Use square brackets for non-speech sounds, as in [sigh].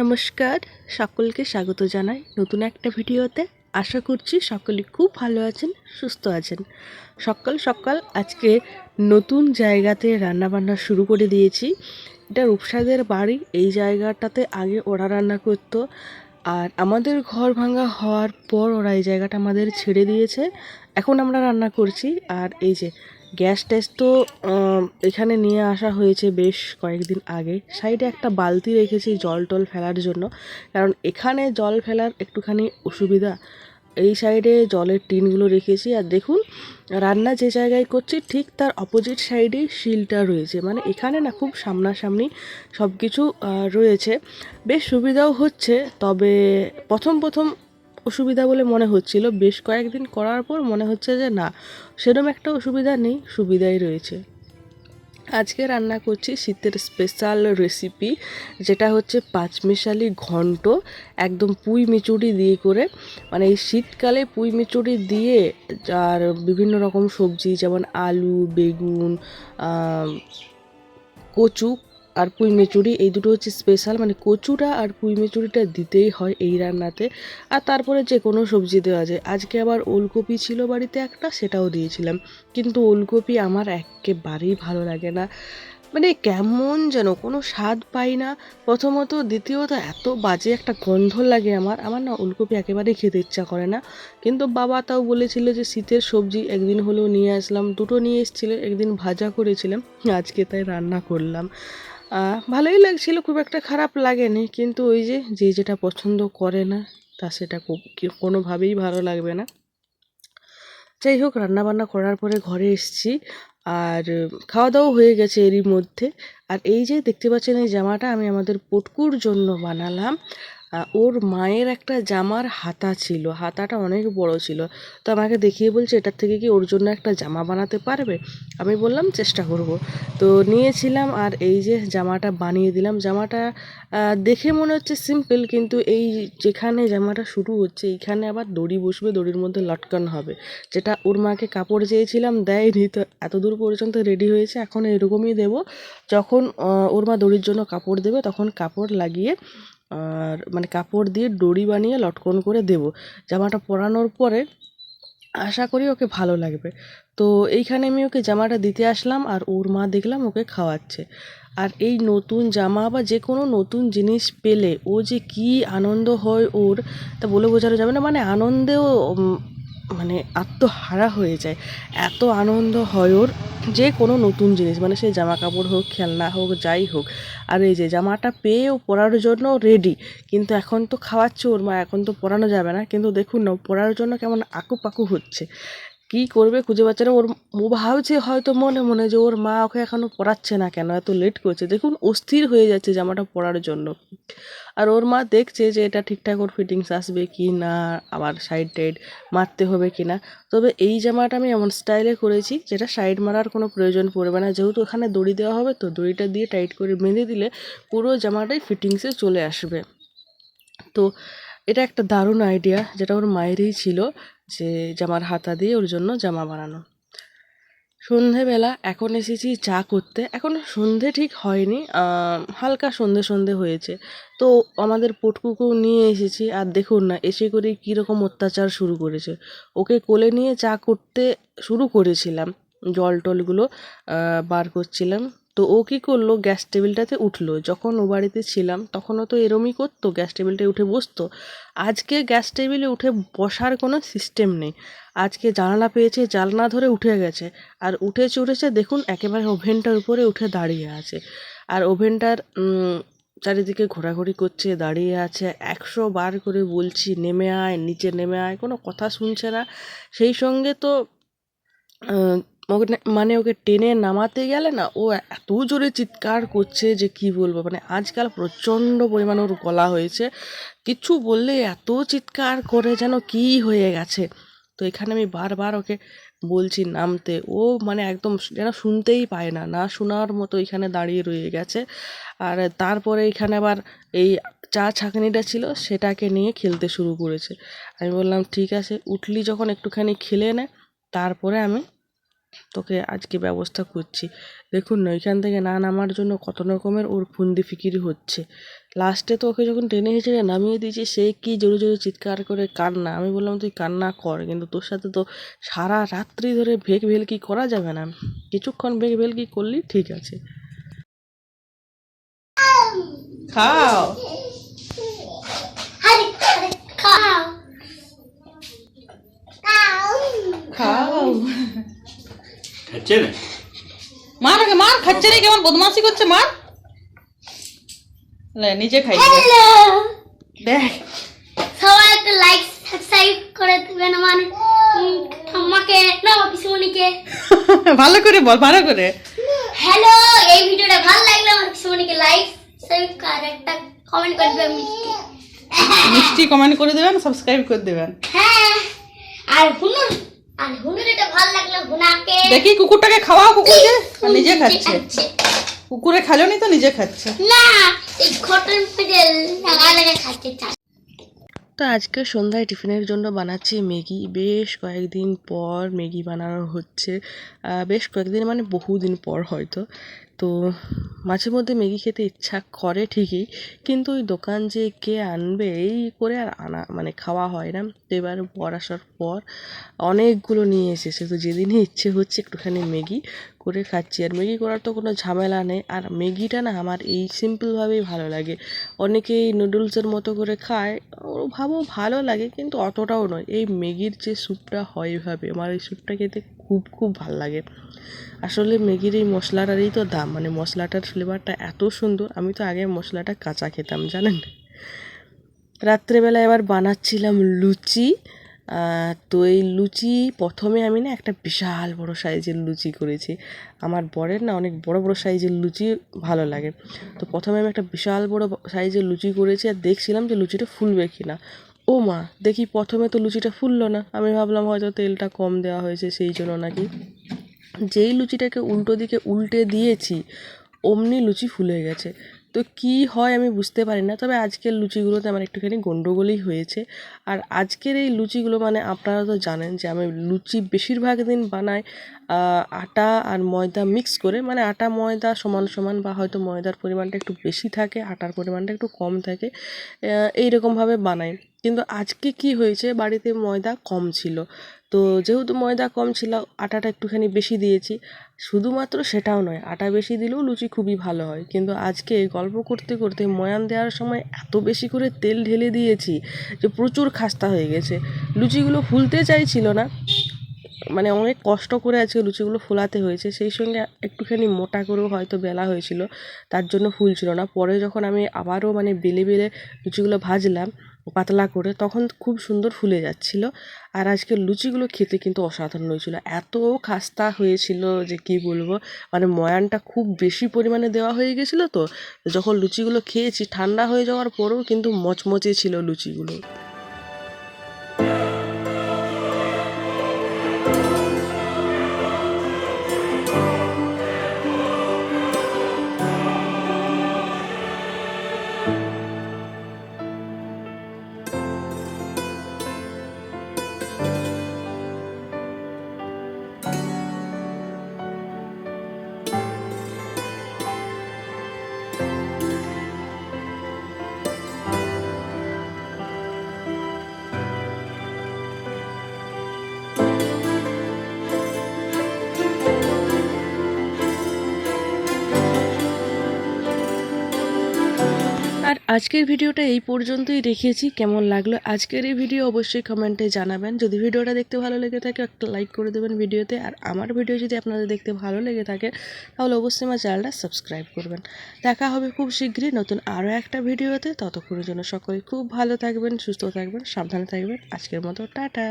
নমস্কার, সকলকে স্বাগত জানাই নতুন একটা ভিডিওতে। আশা করছি সকলে খুব ভালো আছেন, সুস্থ আছেন। সকাল সকাল আজকে নতুন জায়গাতে রান্নাবান্না শুরু করে দিয়েছি। এটা রূপসাদের বাড়ি, এই জায়গাটাতে আগে ওরা রান্না করতো। আর আমাদের ঘর ভাঙা হওয়ার পর ওরা এই জায়গাটা আমাদের ছেড়ে দিয়েছে। এখন আমরা রান্না করছি। আর এই যে গ্যাস ট্যাস তো এখানে নিয়ে আসা হয়েছে বেশ কয়েকদিন আগে। সাইডে একটা বালতি রেখেছি জল টল ফেলার জন্য, কারণ এখানে জল ফেলার একটুখানি অসুবিধা। এই সাইডে জলের টিনগুলো রেখেছি, আর দেখুন, রান্না যে জায়গায় করছি, ঠিক তার অপোজিট সাইডে শিলটা রয়েছে। মানে এখানে না খুব সামনাসামনি সব কিছু রয়েছে। বেশ সুবিধাও হচ্ছে, তবে প্রথম প্রথম অসুবিধা বলে মনে হচ্ছিল। বেশ কয়েকদিন করার পর মনে হচ্ছে যে না সেরকম একটা অসুবিধা নেই, সুবিধাই রয়েছে। আজকে রান্না করছি শীতের স্পেশাল রেসিপি যেটা হচ্ছে পাঁচমিশালি ঘন্ট, একদম পুঁই মিচুড়ি দিয়ে করে। মানে এই শীতকালে পুঁই মিচুড়ি দিয়ে আর বিভিন্ন রকম সবজি, যেমন আলু, বেগুন কচু আর পুঁই মেচুরি, এই দুটো হচ্ছে স্পেশাল মানে কচুটা আর পুঁই মেচুরিটা দিতেই হয় এই রান্নাতে। আর তারপরে যে কোনো সবজি দেওয়া যায়। আজকে আবার ওলকপি ছিল বাড়িতে একটা, সেটাও দিয়েছিলাম। কিন্তু ওলকপি আমার একেবারেই ভালো লাগে না। মানে কেমন যেন, কোনো স্বাদ পাই না। প্রথমত, দ্বিতীয়ত, এত বাজে একটা গন্ধ লাগে আমার। আমার না ওলকপি একেবারেই খেতে ইচ্ছা করে না। কিন্তু বাবা তাও বলেছিল যে, শীতের সবজি একদিন হলেও নিয়ে আসলাম। দুটো নিয়ে এসেছিল, একদিন ভাজা করেছিলাম। আজকে তাই রান্না করলাম। ভালোই লাগছিল, খুব একটা খারাপ লাগেনি। কিন্তু ওই যে যে যেটা পছন্দ করে না, তা সেটা কোনোভাবেই ভালো লাগবে না। যাই হোক, রান্নাবান্না করার পরে ঘরে এসেছি, আর খাওয়া দাওয়া হয়ে গেছে এরই মধ্যে। আর এই যে, দেখতে পাচ্ছেন এই জামাটা আমি আমাদের পটকুর জন্য বানালাম। ওর মায়ের একটা জামার হাতা ছিল, হাতাটা অনেক বড় ছিল। তো আমাকে দেখিয়ে বলছে, এটার থেকে কি ওর জন্য একটা জামা বানাতে পারবে? আমি বললাম, চেষ্টা করব। তো নিয়েছিলাম আর এই যে জামাটা বানিয়ে দিলাম। জামাটা দেখে মনে হচ্ছে সিম্পল কিন্তু এই যেখানে জামাটা শুরু হচ্ছে, এইখানে আবার দড়ি বসবে, দড়ির মধ্যে লটকান হবে। যেটা ওর মাকে কাপড় চেয়েছিলাম, দেয়নি। তো এত দূর পর্যন্ত রেডি হয়েছে, এখন এরকমই দেব। যখন ওর মা দড়ির জন্য কাপড় দেবে, তখন কাপড় লাগিয়ে আর মানে কাপড় দিয়ে ডড়ি বানিয়ে লটকন করে দেব। জামাটা পরানোর পরে আশা করি ওকে ভালো লাগবে। তো এইখানে আমি ওকে জামাটা দিতে আসলাম আর ওর মা দেখলাম ওকে খাওয়াচ্ছে। আর এই নতুন জামা বা যে কোনো নতুন জিনিস পেলে ও যে কি আনন্দ হয় ওর তা বলে বোঝানো যাবে না। মানে আনন্দেও মানে আত্মহারা হয়ে যায়। এত আনন্দ হয় ওর, যে কোনো নতুন জিনিস মানে সে জামা কাপড় হোক, খেলনা হোক, যাই হোক। আর এই যে জামাটা পেয়েও পরার জন্য রেডি কিন্তু এখন তো খাওয়াচ্ছে ওর মা, এখন তো পরানো যাবে না। কিন্তু দেখুন না পরার জন্য কেমন আকুপাকু হচ্ছে। কি করবে খুঁজে পাচ্ছে না। ওর ও ভাবছে হয়তো মনে মনে যে ওর মা ওকে এখনও পড়াচ্ছে না কেন? এত লেট করছে। দেখুন অস্থির হয়ে যাচ্ছে জামাটা পরার জন্য। আর ওর মা দেখছে যে এটা ঠিকঠাক ওর ফিটিংস আসবে কি না, আবার সাইড টাইড মারতে হবে কি না। তবে এই জামাটা আমি এমন স্টাইলে করেছি যেটা সাইড মারার কোনো প্রয়োজন পড়বে না। যেহেতু ওখানে দড়ি দেওয়া হবে, তো দড়িটা দিয়ে টাইট করে বেঁধে দিলে পুরো জামাটাই ফিটিংসে চলে আসবে। তো এটা একটা দারুণ আইডিয়া যেটা ওর মায়েরই ছিল। যে জামার হাতা দিয়ে ওর জন্য জামা বানানো। সন্ধেবেলা এখন এসেছি চা করতে। এখন সন্ধে ঠিক হয়নি হালকা সন্ধে সন্ধে হয়েছে। তো আমাদের পটকুকেও নিয়ে এসেছি আর দেখুন না, এসে করে কীরকম অত্যাচার শুরু করেছে। ওকে কোলে নিয়ে চা করতে শুরু করেছিলাম, জল টলগুলো বার করছিলাম। তো ও কী করল? গ্যাস টেবিলটাতে উঠল। যখন ও বাড়িতে ছিলাম, তখনও তো এরমই করতো গ্যাস টেবিলটায় উঠে বসতো। আজকে গ্যাস টেবিলে উঠে বসার কোনো সিস্টেম নেই। আজকে জানালা পেয়েছে, জানলা ধরে উঠে গেছে। আর উঠে চড়েছে দেখুন, একেবারে ওভেনটার উপরে উঠে দাঁড়িয়ে আছে। আর ওভেনটার চারিদিকে ঘোরাঘুরি করছে, দাঁড়িয়ে আছে। একশো বার করে বলছি, নেমে আয়, নিচে নেমে আয়। কোনো কথা শুনছে না। সেই সঙ্গে তো ওকে মানে ওকে টেনে নামাতে গেলে না, ও এত জোরে চিৎকার করছে যে কি বলব? মানে আজকাল প্রচণ্ড পরিমাণে ওর গলা হয়েছে। কিছু বললে এত চিৎকার করে যেন কি হয়ে গেছে। তো এখানে আমি বারবার ওকে বলছি নামতে। ও মানে একদম যেন শুনতেই পায় না না শোনার মতো এখানে দাঁড়িয়ে রয়ে গেছে। আর তারপরে এখানে আবার এই চা ছাঁকনিটা ছিল, সেটাকে নিয়ে খেলতে শুরু করেছে। আমি বললাম, ঠিক আছে। উঠলি যখন একটুখানি খেলে নে, তারপরে আমি তোকে আজকে ব্যবস্থা করছি। দেখুন না ওইখান থেকে না নামার জন্য কত রকমের ওর ফুন্দি ফিকিরি হচ্ছে। লাস্টে তো ওকে যখন টেনে হেঁচড়ে নামিয়ে দিয়েছি সে কি জোরে জোরে চিৎকার করে কান্না। আমি বললাম তুই কান্না কর কিন্তু তোর সাথে তো সারা রাত্রি ধরে ভেক ভেলকি করা যাবে না। কিছুক্ষণ ভেক ভেলকি করলি ঠিক আছে। খাও। Hadi, hadi, cow. Cow. খাও। খাচ্ছে না মার আগে মার খাচ্ছে না কেমন বদমাশি করছে মার? লে, নিজে খাই. দেখ। সবাই একটা লাইক সাবস্ক্রাইব করে দেবেন আমার ঠাম্মাকে না পিসুমণিকে। [laughs] ভালো করে বল ভালো করে। হ্যালো এই ভিডিওটা ভালো লাগলে আমার পিসুমণিকে লাইক সাবস্ক্রাইব আর একটা কমেন্ট করে দেবেন মিষ্টি। মিষ্টি কমেন্ট করে দেবেন সাবস্ক্রাইব করে দেবেন। হ্যাঁ। আর হুনুর আর হুনুর এটা ভালো লাগল হুনাকে। দেখি কুকুরটাকে খাওয়াও কুকুরকে? নিজে খাচ্ছে। কুকুরে খেলো নি তো নিজে খাচ্ছে। না এই ঘটন লাগা লাগা খাচ্ছে তো আজকে সন্ধ্যায় টিফিনের জন্য বানাচ্ছি ম্যাগি। বেশ কয়েকদিন পর ম্যাগি বানানো হচ্ছে। বেশ কয়েকদিন মানে বহুদিন পর হয়তো। তো মাঝে মধ্যে ম্যাগি খেতে ইচ্ছা করে ঠিকই, কিন্তু ওই দোকান যে কে আনবে, এই করে আর আনা মানে খাওয়া হয় না। তো এবার বর আসার পর অনেকগুলো নিয়ে এসেছে। তো যেদিনই ইচ্ছে হচ্ছে একটুখানি ম্যাগি করে খাচ্ছি। আর ম্যাগি করার তো কোনো ঝামেলা নেই। আর ম্যাগিটা না আমার এই সিম্পলভাবেই ভালো লাগে। অনেকেই নুডলসের মতো করে খায়। ও ভাবো ভালো লাগে, কিন্তু অতটাও নয়। এই ম্যাগির যে স্যুপটা হয় এভাবে, আমার এই স্যুপটা খেতে খুব খুব ভালো লাগে। আসলে ম্যাগির এই মশলাটারই তো দাম। মানে মশলাটার ফ্লেভারটা এত সুন্দর, আমি তো আগে মশলাটা কাঁচা খেতাম, জানেন? রাত্রেবেলা এবার বানাচ্ছিলাম লুচি। তো এই লুচি প্রথমে আমি না একটা বিশাল বড় সাইজের লুচি করেছি। আমার বরের না অনেক বড় বড় সাইজের লুচি ভালো লাগে। তো প্রথমে আমি একটা বিশাল বড় সাইজের লুচি করেছি আর দেখছিলাম যে লুচিটা ফুলবে কি না ও মা, দেখি প্রথমে তো লুচিটা ফুললো না। আমি ভাবলাম হয়তো তেলটা কম দেওয়া হয়েছে সেই জন্য নাকি। যেই লুচিটাকে উল্টো দিকে উল্টে দিয়েছি, অমনি লুচি ফুলে গেছে। তো কি হয় আমি বুঝতে পারি না। তবে আজকের লুচিগুলোতে আমার একটুখানি গণ্ডগোলই হয়েছে। আর আজকের এই লুচিগুলো মানে আপনারা তো জানেন যে আমি লুচি বেশিরভাগ দিন বানাই। আটা আর ময়দা মিক্স করে মানে আটা ময়দা সমান সমান বা হয়তো ময়দার পরিমাণটা একটু বেশি থাকে আটার পরিমাণটা একটু কম থাকে আহ, এইরকমভাবে বানাই। কিন্তু আজকে কি হয়েছে বাড়িতে ময়দা কম ছিল। তো যেহেতু ময়দা কম ছিল আটাটা একটুখানি বেশি দিয়েছি শুধুমাত্র সেটাও নয় আটা বেশি দিলেও লুচি খুবই ভালো হয়। কিন্তু আজকে গল্প করতে করতে ময়ান দেওয়ার সময় এত বেশি করে তেল ঢেলে দিয়েছি যে প্রচুর খাস্তা হয়ে গেছে। লুচিগুলো ফুলতে চাইছিল না মানে অনেক কষ্ট করে আজকে লুচিগুলো ফোলাতে হয়েছে। সেই সঙ্গে একটুখানি মোটা করেও হয়তো বেলা হয়েছিল, তার জন্য ফুলছিল না। পরে যখন আমি আবারও মানে বেলে বেলে লুচিগুলো ভাজলাম পাতলা করে, তখন খুব সুন্দর ফুলে যাচ্ছিল। আর আজকে লুচিগুলো খেতে কিন্তু অসাধারণ হয়েছিল। এত খাস্তা হয়েছিল যে কি বলব মানে ময়ানটা খুব বেশি পরিমাণে দেওয়া হয়ে গেছিল তো, যখন লুচিগুলো খেয়েছি, ঠান্ডা হয়ে যাওয়ার পরেও কিন্তু মচমচে ছিল লুচিগুলো। আজকের ভিডিওটা এই পর্যন্তই রেখেছি কেমন লাগল আজকের এই ভিডিও অবশ্যই কমেন্টে জানাবেন। যদি ভিডিওটা দেখতে ভালো লেগে থাকে, একটা লাইক করে দেবেন ভিডিওতে। আর আমার ভিডিও যদি আপনাদের দেখতে ভালো লেগে থাকে, তাহলে অবশ্যই আমার চ্যানেলটা সাবস্ক্রাইব করবেন। দেখা হবে খুব শীঘ্রই নতুন আরও একটা ভিডিওতে। ততক্ষণের জন্য সকলে খুব ভালো থাকবেন, সুস্থ থাকবেন, সাবধানে থাকবেন। আজকের মতো, টাটা!